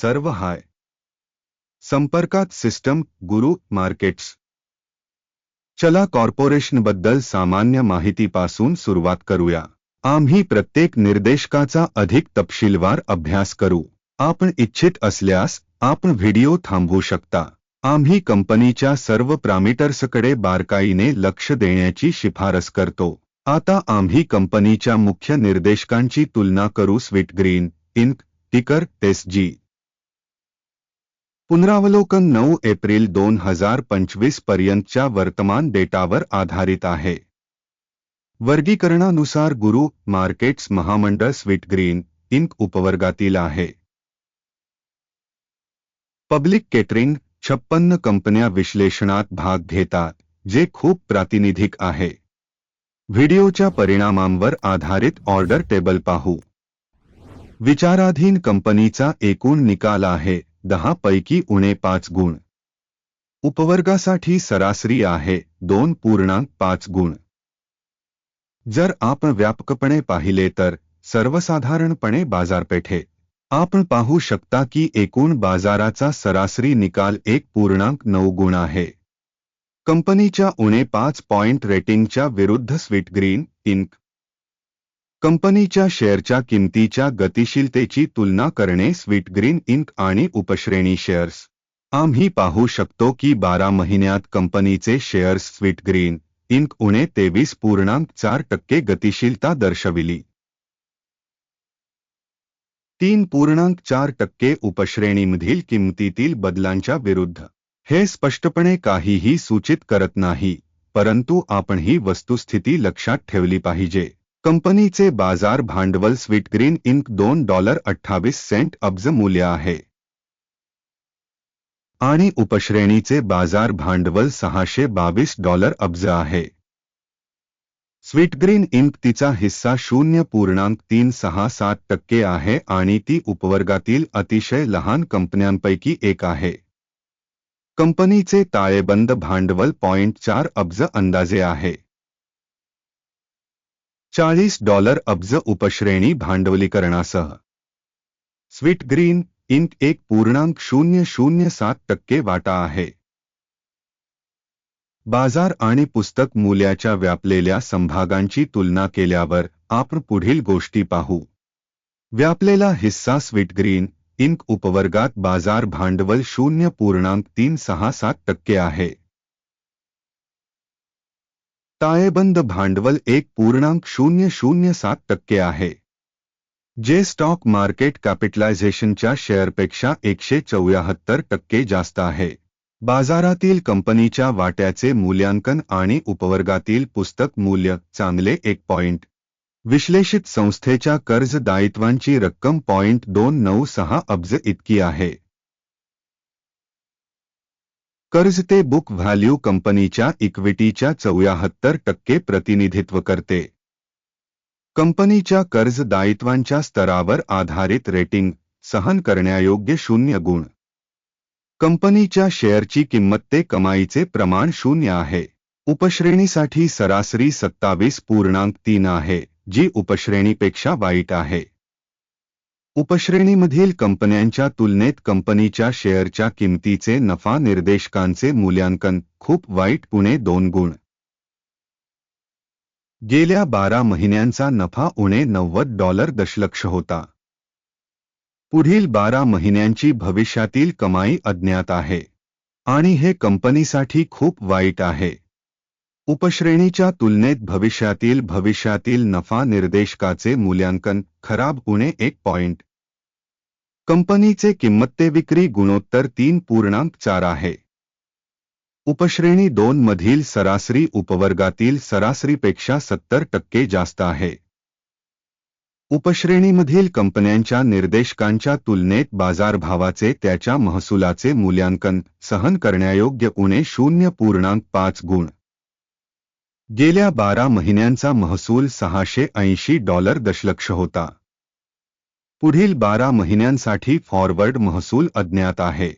सर्व हाय. संपर्कात सिस्टम गुरु मार्केट्स. चला कॉर्पोरेशनबद्दल सामान्य माहितीपासून सुरुवात करूया. आम्ही प्रत्येक निर्देशकाचा अधिक तपशीलवार अभ्यास करू. आपण इच्छित असल्यास आपण व्हिडिओ थांबवू शकता. आम्ही कंपनीच्या सर्व प्रामिटर्सकडे बारकाईने लक्ष देण्याची शिफारस करतो. आता आम्ही कंपनीच्या मुख्य निर्देशकांची तुलना करू स्वीट ग्रीन इंक टिकर टेसजी पुनरावलोकन नऊ एप्रिल दोन हजार पंचवीस पर्यंतच्या वर्तमान डेटावर आधारित आहे. वर्गीकरणानुसार गुरु मार्केट्स महामंडळ स्वीट ग्रीन इंक उपवर्गातील आहे. पब्लिक केटरिंग छप्पन्न कंपन्या विश्लेषणात भाग घेतात जे खूप प्रातिनिधिक आहे. व्हिडिओच्या परिणामांवर आधारित ऑर्डर टेबल पाहू. विचाराधीन कंपनीचा एकूण निकाल आहे दहा पैकी उणे पाच गुण. उपवर्गासाठी सरासरी आहे दोन पूर्णांक पाच गुण. जर आपण व्यापकपणे पाहिले तर सर्वसाधारणपणे बाजारपेठे. आपण पाहू शकता की एकूण बाजाराचा सरासरी निकाल एक पूर्णांक नऊ गुण आहे. कंपनीच्या उणे पाच पॉइंट रेटिंगच्या विरुद्ध स्वीट ग्रीन इंक कंपनीच्या शेअरच्या किमतीच्या गतिशीलतेची तुलना करणे स्वीट ग्रीन इंक आणि उपश्रेणी शेअर्स. आम्ही पाहू शकतो की बारा महिन्यात कंपनीचे शेअर्स स्वीट ग्रीन इंक उणे तेवीस पूर्णांक चार टक्के गतिशीलता दर्शविली. तीन पूर्णांक चार टक्के उपश्रेणीमधील किंमतीतील बदलांच्या विरुद्ध. हे स्पष्टपणे काहीही सूचित करत नाही परंतु आपण ही वस्तुस्थिती लक्षात ठेवली पाहिजे. कंपनीचे बाजार भांडवल स्वीटग्रीन इंक दोन डॉलर अठ्ठावीस सेंट अब्ज मूल्य आहे. आणि उपश्रेणीचे बाजार भांडवल सहाशे बावीस डॉलर अब्ज आहे. स्वीटग्रीन इंक तिचा हिस्सा शून्य पूर्णांक तीन सहा सात टक्के आहे आणि ती उपवर्गातील अतिशय लहान कंपन्यांपैकी एक आहे. कंपनीचे ताळेबंद भांडवल पॉइंट चार अब्ज अंदाजे आहे. चाळीस डॉलर अब्ज उपश्रेणी भांडवलीकरणासह. स्वीट ग्रीन इंक एक पूर्णांक शून्य शून्य सात टक्के वाटा आहे. बाजार आणि पुस्तक मूल्याच्या व्यापलेल्या संभागांची तुलना केल्यावर आपण पुढील गोष्टी पाहू. व्यापलेला हिस्सा स्वीट ग्रीन इंक उपवर्गात बाजार भांडवल शून्य पूर्णांक तीन सहा सात टक्के आहे. ताळेबंद भांडवल एक पूर्णांक शून्य शून्य सात टक्के आहे. जे स्टॉक मार्केट कॅपिटलायझेशनच्या शेअरपेक्षा एकशे चौऱ्याहत्तर टक्के जास्त आहे. बाजारातील कंपनीच्या वाट्याचे मूल्यांकन आणि उपवर्गातील पुस्तक मूल्य चांगले एक पॉइंट. विश्लेषित संस्थेच्या कर्ज दायित्वांची रक्कम पॉइंट दोन नऊ सहा अब्ज इतकी आहे. कर्ज ते बुक व्हॅल्यू कंपनीच्या इक्विटीच्या चौऱ्याहत्तर टक्के प्रतिनिधित्व करते. कंपनीच्या कर्ज दायित्वांच्या स्तरावर आधारित रेटिंग सहन करण्यायोग्य शून्य गुण. कंपनीच्या शेअरची किंमत ते कमाईचे प्रमाण शून्य आहे. उपश्रेणीसाठी सरासरी सत्तावीस पूर्णांक तीन आहे, जी उपश्रेणीपेक्षा वाईट आहे. उपश्रेणीमधील कंपन्यांच्या तुलनेत कंपनीच्या शेअरच्या किंमतीचे नफा निर्देशकांचे मूल्यांकन खूप वाईट उणे दोन गुण. गेल्या बारा महिन्यांचा नफा उणे नव्वद डॉलर दशलक्ष होता. पुढील बारा महिन्यांची भविष्यातील कमाई अज्ञात आहे. आणि हे कंपनीसाठी खूप वाईट आहे. उपश्रेणीच्या तुलनेत भविष्यातील भविष्यातील नफा निर्देशकाचे मूल्यांकन खराब उणे एक पॉइंट. कंपनीचे किंमत ते विक्री गुणोत्तर तीन पूर्णांक चार आहे. उपश्रेणी दोन मधील सरासरी उपवर्गातील सरासरीपेक्षा सत्तर टक्के जास्त आहे. उपश्रेणीमधील कंपन्यांच्या निर्देशकांच्या तुलनेत बाजारभावाचे त्याच्या महसुलाचे मूल्यांकन सहन करण्यायोग्य उणे शून्य पूर्णांक पाच गुण. गेल्या बारा महिन्यांचा महसूल सहाशे ऐंशी डॉलर दशलक्ष होता. पुढील बारा महिन्यांसाठी फॉरवर्ड महसूल अज्ञात आहे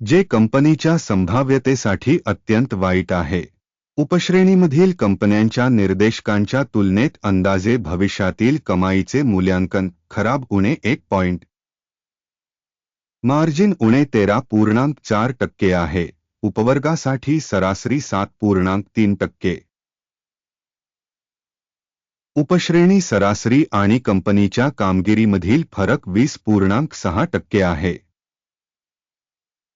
जे कंपनीच्या संभाव्यतेसाठी अत्यंत वाईट आहे. उपश्रेणीमधील कंपन्यांच्या निर्देशकांच्या तुलनेत अंदाजे भविष्यातील कमाईचे मूल्यांकन खराब उणे एक पॉइंट. मार्जिन उणे तेरा पूर्णांक चार टक्के आहे उपवर्गासाठी सरासरी सात पूर्णांक तीन टक्के. उपश्रेणी सरासरी आणि कंपनीच्या कामगिरीमधील फरक वीस पूर्णांक सहा टक्के आहे.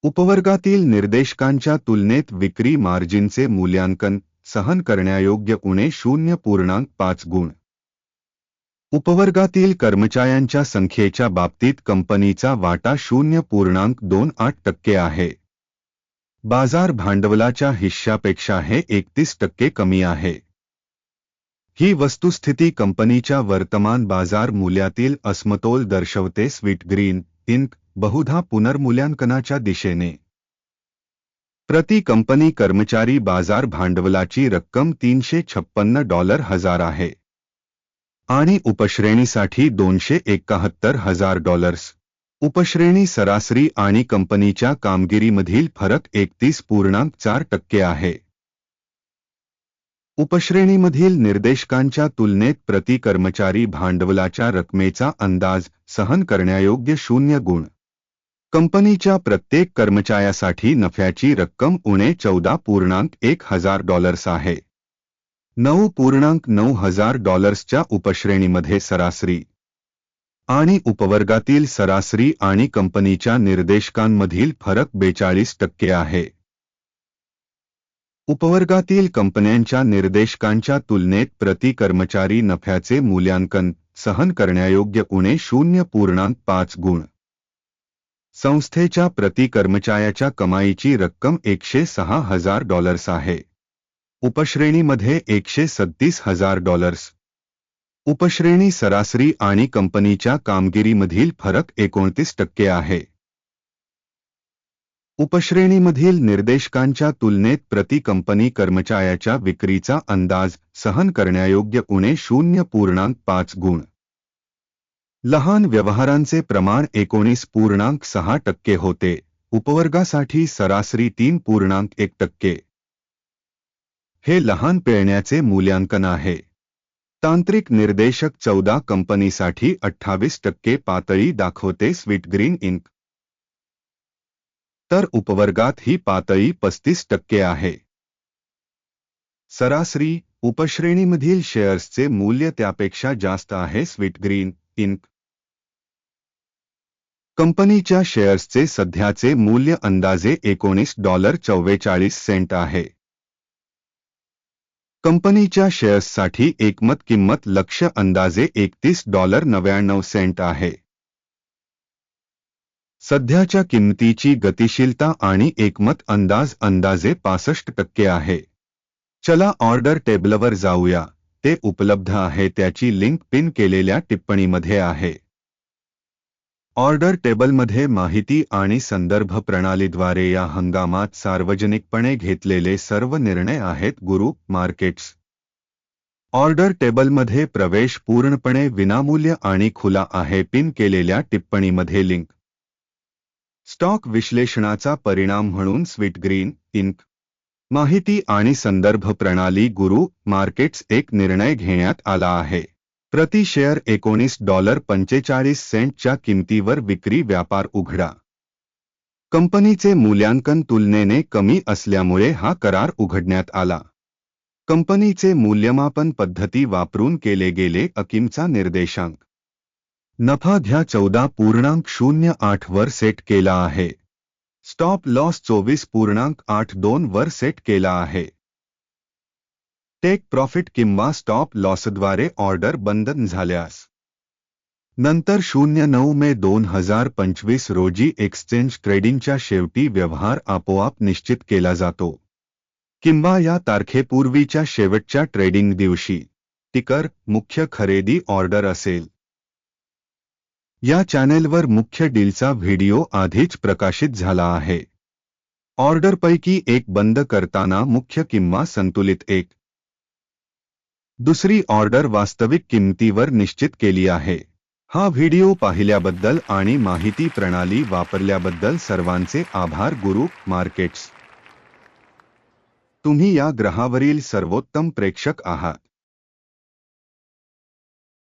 उपवर्गातील निर्देशकांच्या तुलनेत विक्री मार्जिनचे मूल्यांकन सहन करण्यायोग्य उणे शून्य पूर्णांक पाच गुण. उपवर्गातील कर्मचाऱ्यांच्या संख्येच्या बाबतीत कंपनीचा वाटा शून्य पूर्णांक दोन आठ टक्के आहे. बाज़ार भांडवलाच्या हिश्श्यापेक्षा हे एकतीस टक्के कमी आहे. ही वस्तुस्थिती कंपनीच्या वर्तमान बाजार मूल्यातील अस्मतोल दर्शवते. स्वीट ग्रीन इंक बहुधा पुनर्मूल्यांकनाच्या दिशेने. प्रति कंपनी कर्मचारी बाजार भांडवलाची रक्कम तीनशे छप्पन्न डॉलर हजार आहे. आणि उपश्रेणीसाठी दोनशे एकाहत्तर हजार डॉलर्स. उपश्रेणी सरासरी आणि कंपनीच्या कामगिरीमधील फरक एकतीस पूर्णांक चार टक्के आहे. उपश्रेणीमधील निर्देशकांच्या तुलनेत प्रति कर्मचारी भांडवलाच्या रकमेचा अंदाज सहन करण्यायोग्य शून्य गुण. कंपनीच्या प्रत्येक कर्मचाऱ्यासाठी नफ्याची रक्कम उणे चौदा पूर्णांक एक हजार डॉलर्स आहे. नऊ पूर्णांक नऊ हजार डॉलर्सच्या उपश्रेणीमध्ये सरासरी आणि उपवर्गातील सरासरी आणि कंपनीच्या निर्देशकांमधील फरक बेचाळीस टक्के आहे. उपवर्गातील कंपन्यांच्या निर्देशकांच्या तुलनेत प्रति कर्मचारी नफ्याचे मूल्यांकन सहन करण्यायोग्य उणे शून्य पूर्णांक पाच गुण. संस्थेच्या प्रति कर्मचाऱ्याच्या कमाईची रक्कम एकशे सहा हजार डॉलर्स आहे. उपश्रेणीमध्ये एकशे सत्तीस हजार डॉलर्स. उपश्रेणी सरासरी आणि कंपनीच्या कामगिरीमधील फरक एकोणतीस टक्के आहे. उपश्रेणीमधील निर्देशकांच्या तुलनेत प्रति कंपनी कर्मचाऱ्याच्या विक्रीचा अंदाज सहन करण्यायोग्य उणे शून्य पूर्णांक पाच गुण. लहान व्यवहारांचे प्रमाण एकोणीस पूर्णांक सहा टक्के होते. उपवर्गासाठी सरासरी तीन पूर्णांक एक टक्के. हे लहान पेळण्याचे मूल्यांकन आहे. तांत्रिक निर्देशक चौदा कंपनीसाठी अठ्ठावीस टक्के पातळी दाखवते स्वीट ग्रीन इंक. तर उपवर्गात ही पातळी पस्तीस टक्के आहे. सरासरी उपश्रेणीमधील शेअर्सचे मूल्य त्यापेक्षा जास्त आहे स्वीट ग्रीन इंक. कंपनीच्या शेअर्सचे सध्याचे मूल्य अंदाजे एकोणीस डॉलर चव्वेचाळीस सेंट आहे. कंपनीच्या शेअर्ससाठी एकमत किंमत लक्ष अंदाजे एकतीस डॉलर नव्याण्णव सेंट आहे. सध्याच्या किंमतीची गतिशीलता आणि एकमत अंदाज अंदाजे पासष्ट टक्के आहे. चला ऑर्डर टेबलवर जाऊया. ते उपलब्ध आहे त्याची लिंक पिन केलेल्या टिप्पणीमध्ये आहे. ऑर्डर टेबलमध्ये माहिती आणि संदर्भ प्रणालीद्वारे या हंगामात सार्वजनिकपणे घेतलेले सर्व निर्णय आहेत गुरु मार्केट्स. ऑर्डर टेबलमध्ये प्रवेश पूर्णपणे विनामूल्य आणि खुला आहे पिन केलेल्या टिप्पणीमध्ये लिंक. स्टॉक विश्लेषणाचा परिणाम म्हणून स्वीट ग्रीन इंक. माहिती आणि संदर्भ प्रणाली गुरु मार्केट्स एक निर्णय घेण्यात आला आहे. प्रति शेअर एकोणीस डॉलर पंचेचाळीस सेंटच्या किमतीवर विक्री व्यापार उघडा. कंपनीचे मूल्यांकन तुलनेने कमी असल्यामुळे हा करार उघडण्यात आला. कंपनीचे मूल्यमापन पद्धती वापरून केले गेले अकिमचा निर्देशांक. नफा घ्या चौदा पूर्णांक शून्य आठ वर सेट केला आहे. स्टॉप लॉस चोवीस पूर्णांक आठ दोन वर सेट केला आहे. टेक प्रॉफिट किंवा स्टॉप लॉसद्वारे ऑर्डर बंधन झाल्यास. नंतर शून्य नऊ मे दोन हजार पंचवीस रोजी एक्सचेंज ट्रेडिंगच्या शेवटी व्यवहार आपोआप निश्चित केला जातो. किंवा या तारखेपूर्वीच्या शेवटच्या ट्रेडिंग दिवशी. टिकर मुख्य खरेदी ऑर्डर असेल. या चॅनेलवर मुख्य डीलचा व्हिडिओ आधीच प्रकाशित झाला आहे. ऑर्डरपैकी एक बंद करताना मुख्य किंवा संतुलित एक. दुसरी ऑर्डर वास्तविक किंमतीवर निश्चित केली आहे. हा व्हिडिओ पाहिल्याबद्दल आणि माहिती प्रणाली वापरल्याबद्दल सर्वांचे आभार गुरु मार्केट्स. तुम्ही या ग्रहावरील सर्वोत्तम प्रेक्षक आहात.